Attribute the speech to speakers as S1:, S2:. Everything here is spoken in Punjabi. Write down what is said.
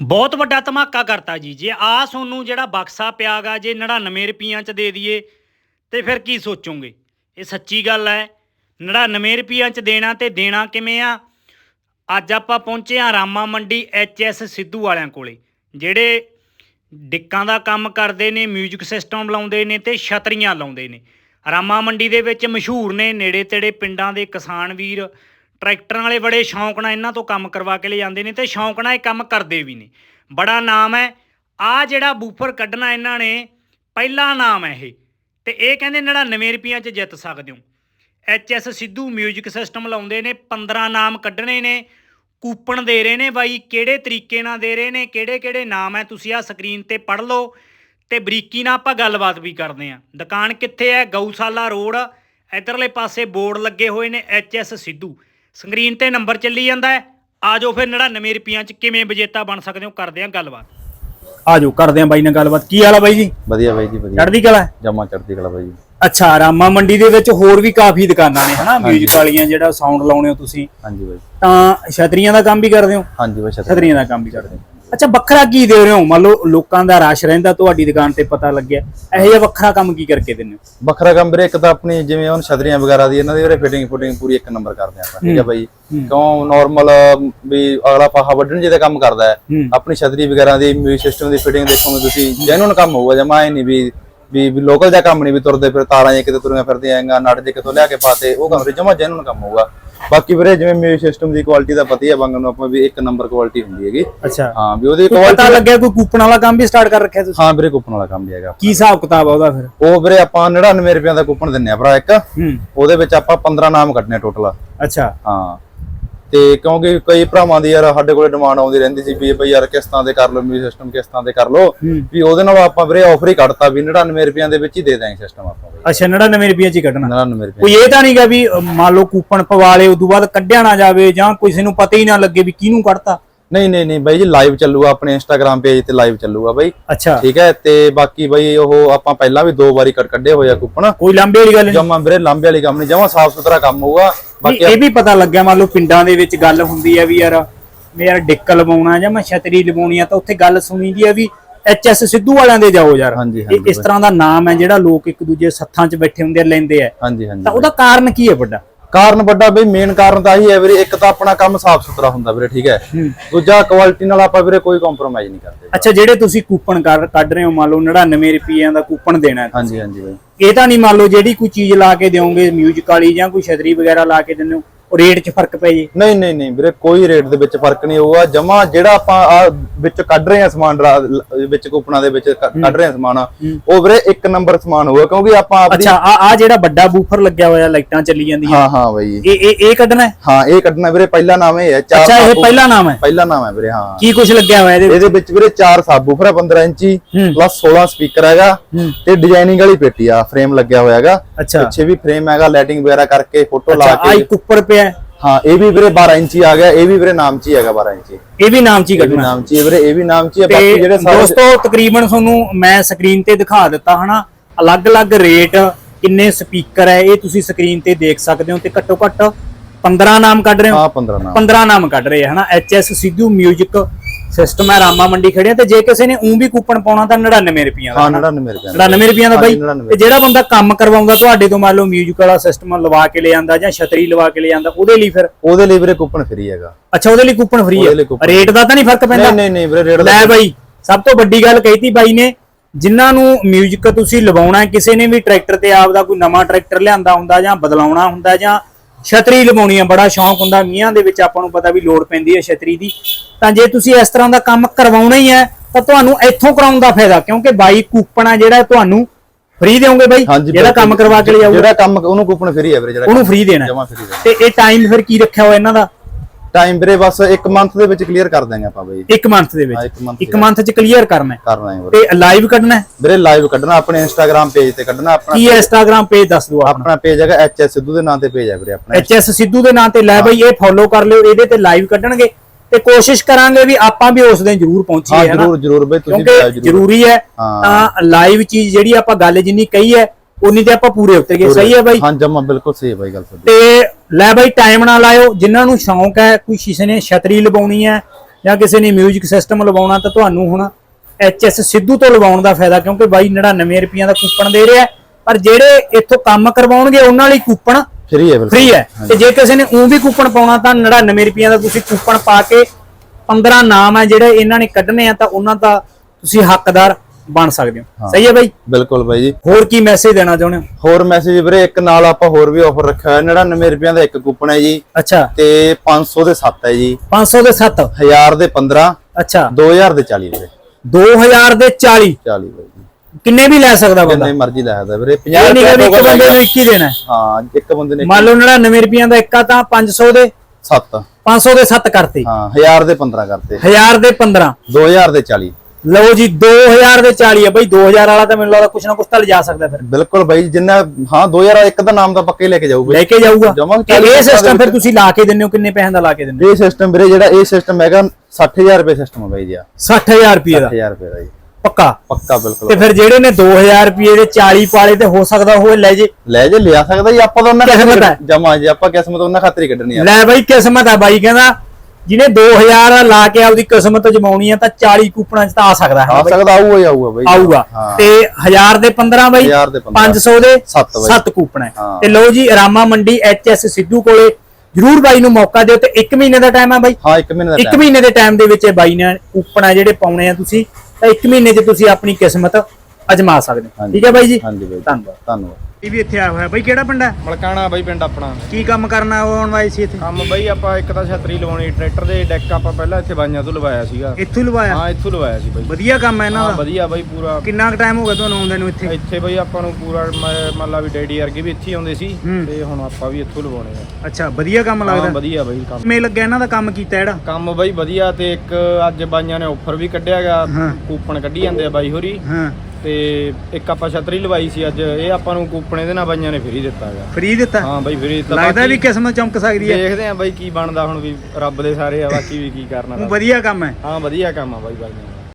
S1: ਬਹੁਤ ਵੱਡਾ ਧਮਾਕਾ ਕਰਤਾ ਜੀ। ਜੇ ਆ ਸੋਨੂੰ ਜਿਹੜਾ ਬਕਸਾ ਪਿਆਗਾ ਜੇ 99 ਰੁਪਈਆਂ ਚ ਦੇ ਦਈਏ, ਤੇ ਫਿਰ ਕੀ ਸੋਚੋਗੇ? ਇਹ ਸੱਚੀ ਗੱਲ ਹੈ 99 ਰੁਪਈਆਂ ਚ ਦੇਣਾ ਤੇ ਦੇਣਾ ਕਿਵੇਂ ਆ? ਅੱਜ ਆਪਾਂ ਪਹੁੰਚੇ ਆ ਰਾਮਾ ਮੰਡੀ ਐਚਐਸ ਸਿੱਧੂ ਵਾਲਿਆਂ ਕੋਲੇ, ਜਿਹੜੇ ਡਿੱਕਾਂ ਦਾ ਕੰਮ ਕਰਦੇ ਨੇ 뮤직 ਸਿਸਟਮ ਲਾਉਂਦੇ ਨੇ ਤੇ ਛਤਰੀਆਂ ਲਾਉਂਦੇ ਨੇ। ਰਾਮਾ ਮੰਡੀ ਦੇ ਵਿੱਚ ਮਸ਼ਹੂਰ ਨੇ ਨੇੜੇ ਤੇੜੇ ਪਿੰਡਾਂ ਦੇ ਕਿਸਾਨ ਵੀਰ ਟਰੈਕਟਰਾਂ ਵਾਲੇ ਬੜੇ ਸ਼ੌਂਕ ਨਾਲ ਇਹਨਾਂ ਤੋਂ ਕੰਮ ਕਰਵਾ ਕੇ ਲੈ ਜਾਂਦੇ ਨੇ ਤੇ ਸ਼ੌਂਕ ਨਾਲ ਇਹ ਕੰਮ ਕਰਦੇ ਵੀ ਨੇ। ਬੜਾ ਨਾਮ ਹੈ। ਆ ਜਿਹੜਾ ਬੂਫਰ ਕੱਢਣਾ ਇਹਨਾਂ ਨੇ, ਪਹਿਲਾ ਨਾਮ ਹੈ ਇਹ। ਤੇ ਇਹ ਕਹਿੰਦੇ 99 ਰੁਪਈਆਂ 'ਚ ਜਿੱਤ ਸਕਦੇ ਹੋ। ਐਚਐਸ ਸਿੱਧੂ 뮤직 ਸਿਸਟਮ ਲਾਉਂਦੇ ਨੇ 15 ਨਾਮ ਕੱਢਣੇ ਨੇ, ਕੂਪਨ ਦੇ ਰਹੇ ਨੇ ਬਾਈ, ਕਿਹੜੇ ਤਰੀਕੇ ਨਾਲ ਦੇ ਰਹੇ ਨੇ, ਕਿਹੜੇ ਕਿਹੜੇ ਨਾਮ ਹੈ, ਤੁਸੀਂ ਆ ਸਕਰੀਨ ਤੇ ਪੜ੍ਹ ਲਓ। ਤੇ ਬਰੀਕੀ ਨਾਲ ਆਪਾਂ ਗੱਲਬਾਤ ਵੀ ਕਰਦੇ ਆਂ ਦੁਕਾਨ ਕਿੱਥੇ ਹੈ? ਗਊਸ਼ਾਲਾ ਰੋਡ। ਇਧਰਲੇ ਪਾਸੇ ਬੋਰਡ ਲੱਗੇ ਹੋਏ ਨੇ ਐਚਐਸ ਸਿੱਧੂ। ਸਕਰੀਨ ਤੇ ਨੰਬਰ ਚੱਲੀ ਜਾਂਦਾ ਹੈ। ਆਜੋ ਫਿਰ 99 ਰੁਪਈਆਂ 'ਚ ਕਿਵੇਂ ਵਿਜੇਤਾ ਬਣ ਸਕਦੇ ਹੋ ਕਰਦੇ ਆਂ ਗੱਲਬਾਤ।
S2: ਆਜੋ ਕਰਦੇ ਆਂ ਬਾਈ ਨਾਲ ਗੱਲਬਾਤ। ਕੀ ਹਾਲ ਆ ਬਾਈ ਜੀ?
S3: ਵਧੀਆ ਬਾਈ ਜੀ ਵਧੀਆ।
S2: ਚੜ੍ਹਦੀ ਕਲਾ ਹੈ?
S3: ਜਮਾ ਚੜਦੀ ਕਲਾ ਬਾਈ ਜੀ।
S2: ਅੱਛਾ ਰਾਮਾ ਮੰਡੀ ਦੇ ਵਿੱਚ ਹੋਰ ਵੀ ਕਾਫੀ ਦੁਕਾਨਾਂ ਨੇ ਹਨਾ? 뮤직 ਵਾਲੀਆਂ ਜਿਹੜਾ ਸਾਊਂਡ ਲਾਉਣੇ ਹੋ ਤੁਸੀਂ।
S3: ਹਾਂਜੀ ਬਾਈ।
S2: ਤਾਂ ਛਤਰੀਆਂ ਦਾ ਕੰਮ ਵੀ ਕਰਦੇ ਹੋ?
S3: ਹਾਂਜੀ ਬਾਈ ਛਤਰੀ
S2: ਛਤਰੀਆਂ ਦਾ ਕੰਮ ਵੀ ਕਰਦੇ ਹੋ। ਅੱਛਾ ਵੱਖਰਾ ਕੀ ਦੇ ਰਹੇ ਹੋ? ਮੰਨ ਲਓ ਲੋਕਾਂ ਦਾ ਰਸ਼ ਰਹਿੰਦਾ ਤੁਹਾਡੀ ਦੁਕਾਨ ਤੇ ਪਤਾ ਲੱਗਿਆ। ਇਹੋ ਜਿਹਾ ਵੱਖਰਾ ਕੰਮ ਕੀ ਕਰਕੇ ਦਿੰਦੇ ਹੋ?
S3: ਵੱਖਰਾ ਕੰਮ ਵੀਰੇ ਇੱਕ ਤਾਂ ਆਪਣੀ ਜਿਵੇਂ ਹੁਣ ਛਤਰੀਆਂ ਵਗੈਰਾ ਦੀ ਇਹਨਾਂ ਦੀ ਵੀਰੇ ਫਿਟਿੰਗ ਫੁਟਿੰਗ ਪੂਰੀ ਇੱਕ ਨੰਬਰ ਕਰਦੇ ਆਪਾਂ ਠੀਕ ਹੈ ਬਾਈ? ਕਿਉਂ ਨਾਰਮਲ ਵੀ ਅਗਲਾ ਪਾਹਾ ਵੱਢਣ ਜਿਹਦਾ ਕੰਮ ਕਰਦਾ ਹੈ। ਆਪਣੀ ਛਤਰੀ ਵਗੈਰਾ ਦੀ ਮਿਊਜ਼ਿਕ ਸਿਸਟਮ ਦੀ ਫਿਟਿੰਗ ਦੇਖੋਗੇ ਤੁਸੀਂ ਜੈਨੂਨ ਕੰਮ ਹੋਊਗਾ ਜਮਾ ਇਹ ਨਹੀਂ ਵੀ ਵੀ ਲੋਕਲ ਜਿਹਾ ਕੰਮ ਨਹੀਂ ਵੀ ਤੁਰਦੇ ਫਿਰ ਤਾਰਾਂ ਜੇ ਕਿਤੇ ਤੁਰੀਆਂ ਫਿਰਦੀਆਂ ਆਂਗਾ ਨਟ ਜੇ ਕਿਤੋਂ ਲਿਆ ਕੇ ਪਾਤੇ ਉਹ ਕੰਮ ਜਮਾ ਜੈਨੂਨ ਕੰਮ ਹੋਊਗਾ। ਬਾਕੀ ਵੀਰੇ ਜਿਵੇਂ ਮਿਊਜ਼ਿਕ ਸਿਸਟਮ ਦੀ ਕੁਆਲਿਟੀ ਦਾ ਪਤਾ ਹੀ ਹੈ ਬੰਗਨ ਨੂੰ ਆਪਾਂ ਵੀ ਇੱਕ ਨੰਬਰ ਕੁਆਲਿਟੀ ਹੁੰਦੀ ਹੈਗੀ।
S2: ਅੱਛਾ।
S3: ਹਾਂ ਵੀ ਉਹਦੀ
S2: ਕੋਈ ਪਤਾ
S3: ਕੁਆਲਿਟੀ
S2: ਲੱਗਿਆ ਕੋਈ ਕੂਪਨ ਵਾਲਾ ਕੰਮ ਵੀ ਸਟਾਰਟ ਕਰ ਰੱਖਿਆ ਤੁਸੀਂ?
S3: ਹਾਂ ਵੀਰੇ ਕੁਪਨ ਵਾਲਾ ਕੰਮ ਵੀ ਹੈਗਾ।
S2: ਕੀ ਹਿਸਾਬ ਕਿਤਾਬ ਆ ਉਹਦਾ ਫਿਰ?
S3: ਉਹ ਵੀਰੇ ਆਪਾਂ 99 ਰੁਪਏ ਦਾ ਕੂਪਨ ਦਿੰਨੇ ਆ ਭਰਾ ਇੱਕ।
S2: ਹੂੰ।
S3: ਉਹਦੇ ਵਿੱਚ ਆਪਾਂ 15 ਨਾਮ ਕੱਢਨੇ ਟੋਟਲ
S2: ਅੱਛਾ।
S3: ਹਾਂ। ਤੇ ਕਿਉਂਕਿ ਕਈ ਭਰਾਵਾਂ ਦੀ ਯਾਰ ਸਾਡੇ ਕੋਲੇ ਡਿਮਾਂਡ ਆਉਂਦੀ ਰਹਿੰਦੀ ਸੀ ਵੀ ਬਈ ਯਾਰ ਕਿਸ਼ਤਾਂ ਦੇ ਕਰ ਲਓ ਮਿਊਜ਼ਿਕ ਸਿਸਟਮ ਕਿਸ਼ਤਾਂ ਦੇ ਕਰ ਲਓ। ਵੀ ਉਹਦੇ ਨਾਲ ਆਪਾਂ ਵੀਰੇ ਆਫਰ ਹੀ ਕੱਢਤਾ ਵੀ 99 ਰੁਪਈਆਂ ਦੇ ਵਿੱਚ ਹੀ ਦੇ ਦਾਂਗੇ ਸਿਸਟਮ ਆਪਾਂ
S2: ਅੱਛਾ 99 ਰੁਪਏ ਚ ਹੀ ਕੱਢਣਾ।
S3: 99 ਰੁਪਏ
S2: ਕੋਈ ਇਹ ਤਾਂ ਨਹੀਂਗਾ ਵੀ ਮੰਨ ਲਓ ਕੂਪਨ ਪਵਾ ਲਏ ਉਦੋਂ ਬਾਅਦ ਕੱਢਿਆ ਨਾ ਜਾਵੇ ਜਾਂ ਕਿਸੇ ਨੂੰ ਪਤਾ ਹੀ ਨਾ ਲੱਗੇ ਵੀ ਕਿਹਨੂੰ ਕੱਢਤਾ।
S3: ਨਹੀਂ ਨਹੀਂ ਨਹੀਂ ਬਾਈ ਜੀ ਲਾਈਵ ਚੱਲੂਗਾ ਆਪਣੇ ਇੰਸਟਾਗ੍ਰam ਪੇਜ ਤੇ ਲਾਈਵ ਚੱਲੂਗਾ ਬਾਈ।
S2: ਅੱਛਾ।
S3: ਠੀਕ ਹੈ ਤੇ ਬਾਕੀ ਬਾਈ ਉਹ ਆਪਾਂ ਪਹਿਲਾਂ ਵੀ ਦੋ ਵਾਰੀ ਕੱਢ ਕੱਢੇ ਹੋਏ ਆ ਕੂਪਨ
S2: ਕੋਈ ਲਾਂਬੇ ਵਾਲੀ ਗੱਲ ਨਹੀਂ
S3: ਜਮਾ ਵੀਰੇ ਲਾਂਬੇ ਵਾਲੀ ਕੰਮ ਨਹੀਂ ਜਮਾ ਸਾਫ਼ ਸੁਥਰਾ ਕੰਮ ਹੋਊਗਾ। ਬਾਕੀ
S2: ਇਹ ਵੀ ਪਤਾ ਲੱਗਿਆ ਮੰਨ ਲਓ ਪਿੰਡਾਂ ਦੇ ਵਿੱਚ ਗੱਲ ਹੁੰਦੀ ਹੈ ਵੀ ਯਾਰ ਮੈਂ ਯਾਰ ਡਿੱਕ ਲਵਾਉਣਾ ਜਾਂ ਮੈਂ ਛਤਰੀ ਲਵਾਉਣੀ ਆ ਤਾਂ ਉੱਥੇ ਗੱਲ ਸੁਣੀ ਦੀ ਹੈ ਵੀ ਐਚਐਸ ਸਿੱਧੂ ਵਾਲਿਆਂ ਦੇ ਜਾਓ ਯਾਰ। ਇਹ ਇਸ ਤਰ੍ਹਾਂ ਦਾ ਨਾਮ ਹੈ ਜਿਹੜਾ ਲੋਕ ਇੱਕ ਦੂਜੇ ਸੱਥਾਂ 'ਚ ਬੈਠੇ ਹੁੰਦੇ ਆ ਲੈਂਦੇ ਆ। ਤਾਂ ਉਹਦਾ ਕਾਰਨ ਕੀ ਹੈ ਵੱਡਾ?
S3: ਕਾਰਨ ਵੱਡਾ ਬਈ ਮੇਨ ਕਾਰਨ ਤਾਂ ਇਹੀ ਹੈ ਵੀਰੇ ਇੱਕ ਤਾਂ ਆਪਣਾ ਕੰਮ ਸਾਫ਼ ਸੁਥਰਾ ਹੁੰਦਾ ਵੀਰੇ ਠੀਕ ਹੈ? ਦੂਜਾ ਕੁਆਲਿਟੀ ਨਾਲ ਆਪਾਂ ਵੀਰੇ ਕੋਈ ਕੰਪਰੋਮਾਈਜ਼ ਨਹੀਂ ਕਰਦੇ।
S2: ਅੱਛਾ ਜਿਹੜੇ ਤੁਸੀਂ ਕੂਪਨ ਕੱਢ ਰਹੇ ਹੋ ਮੰਨ ਲਓ 99 ਰੁਪਈਆਂ ਦਾ ਕੂਪਨ ਦੇਣਾ ਹੈ।
S3: ਹਾਂਜੀ ਹਾਂਜੀ ਬਈ।
S2: ਇਹ ਤਾਂ ਨਹੀਂ ਮੰਨ ਲਓ ਜਿਹੜੀ ਕੋਈ ਚੀਜ਼ ਲਾ ਕੇ ਦਿਓਗੇ ਮਿਊਜ਼ਿਕ ਵਾਲੀ ਜਾਂ ਕੋਈ ਛਤਰੀ ਵਗੈਰਾ ਲਾ ਕੇ ਦਿੰਦੇ ਹੋ। ਉਹ ਰੇਟ 'ਚ ਫ਼ਰਕ ਪੈ ਜੇ।
S3: ਨਹੀਂ ਨਹੀਂ ਨਹੀਂ ਵੀਰੇ ਕੋਈ ਰੇਟ ਦੇ ਵਿੱਚ ਫ਼ਰਕ ਨਹੀਂ ਹੋਊਗਾ। ਜਮਾ ਜਿਹੜਾ ਆਪਾਂ ਆ ਵਿੱਚ ਕੱਢ ਰਹੇ ਆ ਸਮਾਨ ਵਿੱਚ ਕੂਪਨਾਂ ਦੇ ਵਿੱਚ ਕ- ਕੱਢ ਰਹੇ ਆ ਸਮਾਨ ਉਹ ਵੀਰੇ ਇੱਕ ਨੰਬਰ ਸਮਾਨ ਹੋਊਗਾ ਕਿਉਂਕਿ ਆਪਾਂ ਆਪਦੀ
S2: ਅੱਛਾ ਆ ਆ ਜਿਹੜਾ ਵੱਡਾ ਬੂਫਰ ਲੱਗਿਆ ਹੋਇਆ ਲਾਈਟਾਂ ਚੱਲੀ ਜਾਂਦੀਆਂ।
S3: ਹਾਂ ਹਾਂ ਬਈ।
S2: ਇਹ ਇਹ ਇਹ ਕੱਢਣਾ ਹੈ?
S3: ਹਾਂ ਇਹ ਕੱਢਣਾ ਵੀਰੇ ਪਹਿਲਾ ਨਾਮ ਇਹ ਹੈ ਚਾਰ
S2: ਅੱਛਾ ਇਹ
S3: ਸਾਬੂ-
S2: ਪਹਿਲਾ ਨਾਮ ਹੈ?
S3: ਪਹਿਲਾ ਨਾਮ ਹੈ ਵੀਰੇ ਹਾਂ।
S2: ਕੀ ਕੁਝ ਲੱਗਿਆ ਹੋਇਆ ਇਹਦੇ ਵਿੱਚ?
S3: ਇਹਦੇ ਵਿੱਚ ਵੀਰੇ ਚਾਰ ਸਾਬੂਫਰ ਹੈ 15 ਇੰਚੀ। ਪਲੱਸ 16 ਸਪੀਕਰ ਹੈਗਾ ਤੇ ਡਿਜ਼ਾਈਨਿੰਗ ਵਾਲੀ ਪੇਟੀ ਆ ਫਰੇਮ ਲੱਗਿਆ ਹੋਇਆ ਹੈਗਾ। ਪਿੱਛੇ ਵੀ ਫਰੇਮ ਹੈਗਾ ਲਾਈਟਿੰਗ ਵਗੈਰਾ ਕਰਕੇ ਫੋਟੋ ਲਾ
S2: ਅੱਛਾ ਆ
S3: ਕੇ
S2: ਇੱਕ ਉੱਪਰ ਪਿਆ ਹੈ।
S3: ਇਹ ਵੀ ਵੀਰੇ 12 ਇੰਚੀ ਆ ਗਿਆ ਇਹ ਵੀ ਵੀਰੇ ਨਾਮ ਚ ਹੀ ਹੈਗਾ 12 ਇੰਚੀ।
S2: ਇਹ ਵੀ ਨਾਮ ਚ ਹੀ ਕੱਢਣਾ।
S3: ਨਾਮ ਚ ਹੀ ਵੀਰੇ ਇਹ ਵੀ ਨਾਮ ਚ ਹੀ ਬਾਕੀ ਜਿਹੜੇ ਸਾਰੇ
S2: ਦੋਸਤੋ ਤਕਰੀਬਨ ਤੁਹਾਨੂੰ ਮੈਂ ਸਕਰੀਨ ਤੇ ਦਿਖਾ ਦਿੱਤਾ ਹਨਾ ਅਲੱਗ-ਅਲੱਗ ਰੇਟ ਕਿੰਨੇ ਸਪੀਕਰ ਹੈ ਇਹ ਤੁਸੀਂ ਸਕਰੀਨ ਤੇ ਦੇਖ ਸਕਦੇ ਹੋ ਤੇ ਘੱਟੋ ਘੱਟ 15 ਨਾਮ ਕੱਢ ਰਹੇ ਹੋ।
S3: ਹਾਂ 15 ਨਾਮ।
S2: 15 ਨਾਮ ਕੱਢ ਰਹੇ ਹਨਾ ਐਚਐਸ ਸਿੱਧੂ 뮤직 ਸਿਸਟਮ ਹੈ ਰਾਮਾ ਮੰਡੀ ਖੜਿਆ ਤੇ ਜੇ ਕਿਸੇ ਨੇ ਉਂ ਵੀ ਕੂਪਨ ਪਾਉਣਾ ਤਾਂ 99 ਰੁਪਈਆ ਦਾ।
S3: ਹਾਂ 99 ਰੁਪਏ
S2: 99 ਰੁਪਈਆ ਦਾ ਬਾਈ। ਤੇ ਜਿਹੜਾ ਬੰਦਾ ਕੰਮ ਕਰਵਾਉਂਦਾ ਤੁਹਾਡੇ ਤੋਂ ਮੰਨ ਲਓ ਮਿਊਜ਼ਿਕ ਵਾਲਾ ਸਿਸਟਮ ਲਵਾ ਕੇ ਲੈ ਜਾਂਦਾ ਜਾਂ ਛਤਰੀ ਲਵਾ ਕੇ ਲੈ ਜਾਂਦਾ ਉਹਦੇ ਲਈ ਫਿਰ?
S3: ਉਹਦੇ ਲਈ ਵੀਰੇ ਕੂਪਨ ਫ੍ਰੀ ਹੈਗਾ।
S2: ਅੱਛਾ ਉਹਦੇ ਲਈ ਕੂਪਨ ਫ੍ਰੀ ਹੈ ਰੇਟ ਦਾ ਤਾਂ ਨਹੀਂ ਫ਼ਰਕ ਪੈਂਦਾ?
S3: ਨਹੀਂ ਨਹੀਂ ਵੀਰੇ ਰੇਟ ਦਾ
S2: ਲੈ ਬਾਈ ਸਭ ਤੋਂ ਵੱਡੀ ਗੱਲ ਕਹੀਤੀ ਬਾਈ ਨੇ ਜਿਨ੍ਹਾਂ ਨੂੰ ਮਿਊਜ਼ਿਕ ਤੁਸੀਂ ਲਵਾਉਣਾ ਕਿਸੇ ਨੇ ਵੀ ਟਰੈਕਟਰ ਤੇ ਆਪਦਾ ਕੋਈ ਨਵਾਂ ਟਰੈਕਟਰ ਲਿਆਂਦਾ ਹੁੰਦਾ ਜਾਂ ਬਦਲਾਉਣਾ ਹੁੰਦਾ ਜਾਂ ਛਤਰੀ ਲਵਾਉਣੀ ਆ ਬੜਾ ਸ਼ੌਂਕ ਹੁੰਦਾ ਮੀਆਂ ਦੇ ਵਿੱਚ ਆਪਾਂ ਨੂੰ ਪਤਾ ਵੀ ਲੋੜ ਪੈਂਦੀ ਹੈ ਛਤਰੀ ਦੀ। ਤਾਂ ਜੇ ਤੁਸੀਂ ਇਸ ਤਰ੍ਹਾਂ ਦਾ ਕੰਮ ਕਰਵਾਉਣਾ ਹੀ ਹੈ ਤਾਂ ਤੁਹਾਨੂੰ ਇੱਥੋਂ ਕਰਾਉਣ ਦਾ ਫਾਇਦਾ ਕਿਉਂਕਿ ਬਾਈ ਕੂਪਨ ਆ ਜਿਹੜਾ ਤੁਹਾਨੂੰ ਫ੍ਰੀ ਦੇਵੋਗੇ ਬਾਈ? ਜਿਹੜਾ ਕੰਮ ਕਰਵਾ ਕੇ ਲਿਆਊਗਾ
S3: ਜਿਹੜਾ ਕੰਮ ਉਹਨੂੰ ਕੂਪਨ ਫ੍ਰੀ ਹੈ ਵੀਰੇ ਜਿਹੜਾ
S2: ਉਹਨੂੰ ਫ੍ਰੀ ਦੇਣਾ। ਤੇ ਇਹ ਟਾਈਮ ਫਿਰ ਕੀ ਰੱਖਿਆ ਹੋਇਆ ਇਹਨਾਂ ਦਾ?
S3: ਟਾਈਮ ਵੀਰੇ ਬਸ 1 ਮੰਥ ਦੇ ਵਿੱਚ ਕਲੀਅਰ ਕਰ ਦਾਂਗੇ ਆਪਾਂ ਬਾਈ।
S2: ਇੱਕ ਮੰਥ ਦੇ ਵਿੱਚ।
S3: ਇੱਕ month
S2: ਇੱਕ ਮੰਥ ਚ ਕਲੀਅਰ ਕਰਨਾ ਹੈ।
S3: ਕਰਨਾ ਹੈ
S2: ਤੇ ਲਾਈਵ ਕੱਢਣਾ ਹੈ?
S3: ਵੀਰੇ ਲਾਈਵ ਕੱਢਣਾ ਆਪਣੇ ਇੰਸਟਾਗ੍ਰam ਪੇਜ ਤੇ ਕੱਢਣਾ ਆਪਣਾ
S2: ਕੀ ਹੈ ਇੰਸਟਾਗ੍ਰam ਪੇਜ ਦੱਸ ਦਿਓ ਆਪਣਾ।
S3: ਆਪਣਾ ਪੇਜ ਹੈਗਾ ਐਚਐਸ ਸਿੱਧੂ ਦੇ ਨਾਂ ਤੇ ਪੇਜ ਹੈ ਵੀਰੇ ਆਪਣਾ
S2: ਐਚਐਸ ਸਿੱਧੂ ਦੇ ਨਾਂ ਤੇ ਲੈ ਬਈ ਇਹ ਫੋਲੋ ਕਰ ਲਿਓ ਇਹਦੇ ਤੇ ਲਾਈਵ ਕੱਢਣਗੇ। ਤੇ ਕੋਸ਼ਿਸ਼ ਕਰਾਂਗੇ ਵੀ ਆਪਾਂ ਵੀ ਉਸ ਦਿਨ ਜ਼ਰੂਰ
S3: ਹਾਂ
S2: ਪਹੁੰਚੀਏ ਹਨਾ
S3: ਜਰੂਰ ਜਰੂਰ ਬਈ ਤੁਸੀਂ
S2: ਕਿਉਂਕਿ
S3: ਜਰੂਰ।
S2: ਜ਼ਰੂਰੀ ਹੈ
S3: ਹਾਂ।
S2: ਤਾਂ ਲਾਈਵ ਚੀਜ਼ ਜਿਹੜੀ ਆਪਾਂ ਗੱਲ ਜਿੰਨੀ ਕਹੀ ਹੈ ਉਨੀ ਤੇ ਆਪਾਂ ਪੂਰੇ ਉਤਰ ਗਏ। ਸਹੀ ਹੈ ਬਾਈ?
S3: ਹਾਂ ਜਮਾ ਬਿਲਕੁਲ ਸਹੀ ਹੈ ਬਾਈ ਗੱਲ ਤੁਹਾਡੀ।
S2: ਤੇ ਲੈ ਬਾਈ ਟਾਈਮ ਨਾਲ ਆਇਓ। ਜਿਨ੍ਹਾਂ ਨੂੰ ਸ਼ੌਂਕ ਹੈ ਕੋਈ ਕਿਸੇ ਨੇ ਛਤਰੀ ਲਵਾਉਣੀ ਹੈ ਜਾਂ ਕਿਸੇ ਨੇ 뮤직 ਸਿਸਟਮ ਲਵਾਉਣਾ ਤਾਂ ਤੁਹਾਨੂੰ ਹੁਣ ਐਚਐਸ ਸਿੱਧੂ ਤੋਂ ਲਵਾਉਣ ਦਾ ਫਾਇਦਾ ਕਿਉਂਕਿ ਬਾਈ 99 ਰੁਪਈਆਂ ਦਾ ਕੂਪਨ ਦੇ ਰਿਹਾ ਹੈ। ਪਰ ਜਿਹੜੇ ਇੱਥੋਂ ਕੰਮ ਕਰਵਾਉਣਗੇ ਉਹਨਾਂ ਲਈ ਕੂਪਨ
S3: ਫ੍ਰੀ ਹੈ ਬਿਲਕੁਲ
S2: ਫ੍ਰੀ ਹੈ। ਤੇ ਜੇ ਕਿਸੇ ਨੇ ਉਹ ਵੀ ਕੂਪਨ ਪਾਉਣਾ ਤਾਂ 99 ਰੁਪਈਆਂ ਦਾ ਤੁਸੀਂ ਕੂਪਨ ਪਾ ਕੇ 15 ਨਾਮ ਹੈ ਜਿਹੜੇ ਇਹਨਾਂ ਨੇ ਕੱਢਣੇ ਆ ਤਾਂ ਉਹਨਾਂ ਦਾ ਤੁਸੀਂ ਹੱਕਦਾਰ ਬਣ ਸਕਦੇ ਹੋ। ਸਹੀ ਹੈ ਬਾਈ?
S3: ਬਿਲਕੁਲ ਬਾਈ ਜੀ।
S2: ਹੋਰ ਕੀ ਮੈਸੇਜ ਦੇਣਾ ਚਾਹੁੰਦੇ ਹੋ?
S3: ਹੋਰ ਮੈਸੇਜ ਵੀਰੇ ਇੱਕ ਨਾਲ ਆਪਾਂ ਹੋਰ ਵੀ ਆਫਰ ਰੱਖਿਆ ਹੋਇਆ 99 ਰੁਪਈਆਂ ਦਾ ਇੱਕ ਕੂਪਨ ਹੈ ਜੀ।
S2: ਅੱਛਾ।
S3: ਤੇ 500 ਦੇ 7 ਹੈ ਜੀ।
S2: 500 ਦੇ 7
S3: 1000 ਦੇ 15
S2: ਅੱਛਾ।
S3: 2000 ਦੇ 40 ਵੀਰੇ।
S2: 2000 ਦੇ 40
S3: 40 ਬਾਈ
S2: ਕਿੰਨੇ ਵੀ ਲੈ ਸਕਦਾ ਬੰਦਾ?
S3: ਜਿੰਨੇ ਮਰਜ਼ੀ ਲੈ ਸਕਦਾ ਵੀਰੇ
S2: ਇਹ
S3: 50
S2: ਨਹੀਂ ਕਿ ਇੱਕ ਬੰਦੇ ਨੂੰ ਇੱਕ ਹੀ ਦੇਣਾ ਹੈ।
S3: ਹਾਂ ਇੱਕ ਬੰਦੇ ਨੇ
S2: ਮੰਨ ਲਓ 99 ਰੁਪਈਆਂ ਦਾ ਇੱਕ ਤਾਂ 500 ਦੇ
S3: 7
S2: 500 ਦੇ 7 ਕਰਤੇ।
S3: ਹਾਂ 1000 ਦੇ 15 ਕਰਤੇ।
S2: 1000 ਦੇ 15
S3: 2000 ਦੇ 40
S2: ਲਓ ਜੀ 2000 ਦੇ 40 ਹੈ ਬਈ 2000 ਵਾਲਾ ਤਾਂ ਮੈਨੂੰ ਲੱਗਦਾ ਕੁਛ ਨਾ ਕੁਛ ਤਾਂ ਲਿਜਾ ਸਕਦਾ ਫਿਰ।
S3: ਬਿਲਕੁਲ ਬਾਈ ਜਿੰਨਾ ਹਾਂ 2000 ਇੱਕ ਦਾ ਨਾਮ ਤਾਂ ਪੱਕੇ ਲੈ ਕੇ ਜਾਊ
S2: ਲੈ ਕੇ ਜਾਊਗਾ।
S3: ਜਮਾਂ
S2: ਤੇ ਇਹ
S3: 40
S2: ਸਿਸਟਮ ਫਿਰ ਤੁਸੀਂ ਲਾ ਕੇ ਦਿੰਦੇ ਹੋ ਕਿੰਨੇ ਪੈਸਿਆਂ ਦਾ ਲਾ ਕੇ ਦਿੰਦੇ ਹੋ?
S3: ਇਹ ਸਿਸਟਮ ਵੀਰੇ ਜਿਹੜਾ ਇਹ ਸਿਸਟਮ ਹੈਗਾ 60000 ਰੁਪਏ ਸਿਸਟਮ ਹੈ ਬਾਈ ਜੀ
S2: 60000 ਰੁਪਏ ਦਾ।
S3: 60000 ਰੁਪਏ ਦਾ ਜੀ।
S2: ਪੱਕਾ।
S3: ਪੱਕਾ
S2: ਤੇ
S3: ਬਿਲਕੁਲ
S2: ਫਿਰ ਜਿਹੜੇ ਨੇ 2000 ਰੁਪਏ ਦੇ 40 ਪਾਲੇ ਤੇ ਹੋ ਸਕਦਾ ਉਹ ਲੈ ਜੇ।
S3: ਲੈ ਜੇ ਲਿਆ ਸਕਦਾ ਜੀ ਆਪਾਂ ਤਾਂ ਉਹਨਾਂ
S2: ਕਿਸਮਤ ਹੈ।
S3: ਜਮਾ ਜੀ ਆਪਾਂ ਕਿਸਮਤ ਉਹਨਾਂ ਖਾਤਰ ਹੀ ਕੱਢਣੀ ਆ।
S2: ਲੈ ਬਾਈ ਕਿਸਮਤ ਆ ਬਾਈ ਕਹਿੰਦਾ ਜਿਹਨੇ 2000 ਲਾ ਕੇ ਆਪਦੀ ਕਿਸਮਤ ਜਮਾਉਣੀ ਆ ਤਾਂ 40 ਕੂਪਨਾਂ ਚ ਤਾਂ ਆ ਸਕਦਾ ਹੈ
S3: ਆ ਸਕਦਾ ਆਊਗਾ ਹੀ ਆਊਗਾ ਬਾਈ।
S2: ਆਊਗਾ। ਤੇ 1000 ਦੇ 15 ਬਾਈ
S3: 1000 ਦੇ 15
S2: 500 ਦੇ
S3: ਸੱਤ ਬਾਈ।
S2: 7 ਕੂਪਨ ਹੈ। ਤੇ ਲਓ ਜੀ ਰਾਮਾ ਮੰਡੀ ਐਚਐਸ ਸਿੱਧੂ ਕੋਲੇ। ਜਰੂਰ ਬਾਈ ਨੂੰ ਮੌਕਾ ਦਿਓ ਤੇ 1 ਮਹੀਨੇ ਦਾ ਟਾਈਮ ਹੈ ਬਾਈ।
S3: ਹਾਂ 1 ਮਹੀਨੇ ਦਾ
S2: ਇੱਕ
S3: time।
S2: ਮਹੀਨੇ ਦੇ ਟਾਈਮ ਦੇ ਵਿੱਚ ਇਹ ਬਾਈ ਨੇ ਕੂਪਨ ਆ ਜਿਹੜੇ ਪਾਉਣੇ ਆ ਤੁਸੀਂ। ਤਾਂ ਇੱਕ ਮਹੀਨੇ 'ਚ ਤੁਸੀਂ ਆਪਣੀ ਕਿਸਮਤ ਅਜਮਾ ਸਕਦੇ ਹੋ।
S3: ਹਾਂਜੀ।
S2: ਠੀਕ ਹੈ ਬਾਈ ਜੀ?
S3: ਹਾਂਜੀ ਬਾਈ
S2: ਧੰਨਵਾਦ।
S3: ਧੰਨਵਾਦ।
S2: ਇਹ ਵੀ ਇੱਥੇ ਆਇਆ ਹੋਇਆ? ਬਾਈ ਕਿਹੜਾ ਪਿੰਡ ਹੈ?
S4: ਮਲਕਾਣਾ ਬਾਈ ਪਿੰਡ ਆਪਣਾ।
S2: ਕੀ ਕੰਮ ਕਰਨਾ ਆਉਣ ਵਾਲੀ ਸੀ ਇੱਥੇ?
S4: ਕੰਮ ਬਾਈ ਆਪਾਂ ਇੱਕ ਤਾਂ ਛਤਰੀ ਲਵਾਉਣੀ ਟਰੈਕਟਰ ਦੇ ਡੈਕ ਆਪਾਂ ਪਹਿਲਾਂ ਇੱਥੇ ਬਾਈਆਂ ਤੋਂ ਲਵਾਇਆ ਸੀਗਾ।
S2: ਇੱਥੋਂ ਲਵਾਇਆ?
S4: ਹਾਂ ਇੱਥੋਂ ਲਵਾਇਆ ਸੀ ਬਾਈ।
S2: ਵਧੀਆ ਕੰਮ ਹੈ ਇਹਨਾਂ ਦਾ।
S4: ਵਧੀਆ ਬਾਈ ਪੂਰਾ।
S2: ਕਿੰਨਾ ਕੁ ਟਾਈਮ ਹੋ ਗਿਆ ਤੁਹਾਨੂੰ ਆਉਂਦੇ ਨੂੰ ਇੱਥੇ?
S4: ਇੱਥੇ ਬਾਈ ਆਪਾਂ ਨੂੰ ਪੂਰਾ ਮ- ਮੰਨ ਲਾ ਵੀ ਡੈਡੀ ਵਰਗੇ ਵੀ ਇੱਥੇ ਹੀ ਆਉਂਦੇ ਸੀ।
S2: ਹੂੰ।
S4: ਤੇ ਹੁਣ ਆਪਾਂ ਵੀ ਇੱਥੋਂ ਲਵਾਉਣੇ ਆ।
S2: ਅੱਛਾ ਵਧੀਆ ਕੰਮ
S4: ਹਾਂ
S2: ਲੱਗਦਾ
S4: ਵਧੀਆ ਬਾਈ ਕੰਮ।
S2: ਮੇ ਲੱਗਿਆ ਇਹਨਾਂ ਦਾ ਕੰਮ ਕੀਤਾ ਜਿਹੜਾ?
S4: ਕੰਮ ਬਾਈ ਵਧੀਆ ਤੇ ਇੱਕ ਅੱਜ ਬਾਈਆਂ ਨੇ ਆਫਰ ਵੀ ਕੱਢਿਆ ਗਾ।
S2: ਹਾਂ।
S4: ਕੂਪਨ ਕੱਢੀ ਜਾਂਦੇ ਆ ਬਾਈ ਹੋਰੀ।
S2: ਹਾਂ।
S4: ਤੇ ਇੱਕ ਆਪਾਂ ਛਤਰੀ ਲਵਾਈ ਸੀ ਅੱਜ ਇਹ ਆਪਾਂ ਨੂੰ ਕੂਪਨ ਇਹਦੇ ਨਾਲ ਬਾਈਆਂ ਨੇ ਫ੍ਰੀ ਦਿੱਤਾ ਹੈਗਾ।
S2: ਫ੍ਰੀ ਦਿੱਤਾ?
S4: ਹਾਂ ਬਾਈ ਫ੍ਰੀ ਦਿੱਤਾ।
S2: ਲੱਗਦਾ ਵੀ ਕਿਸਮਤ ਚਮਕ ਸਕਦੀ ਹੈ।
S4: ਦੇਖਦੇ ਆ ਬਾਈ ਕੀ ਬਣਦਾ ਹੁਣ ਵੀ ਰੱਬ ਦੇ ਸਾਰੇ ਆ ਬਾਕੀ ਵੀ ਕੀ ਕਰਨਾ
S2: ਵਧੀਆ ਕੰਮ ਹੈ।
S4: ਹਾਂ ਵਧੀਆ ਕੰਮ ਆ ਬਾਈ ਬਾਈਆਂ ਦਾ।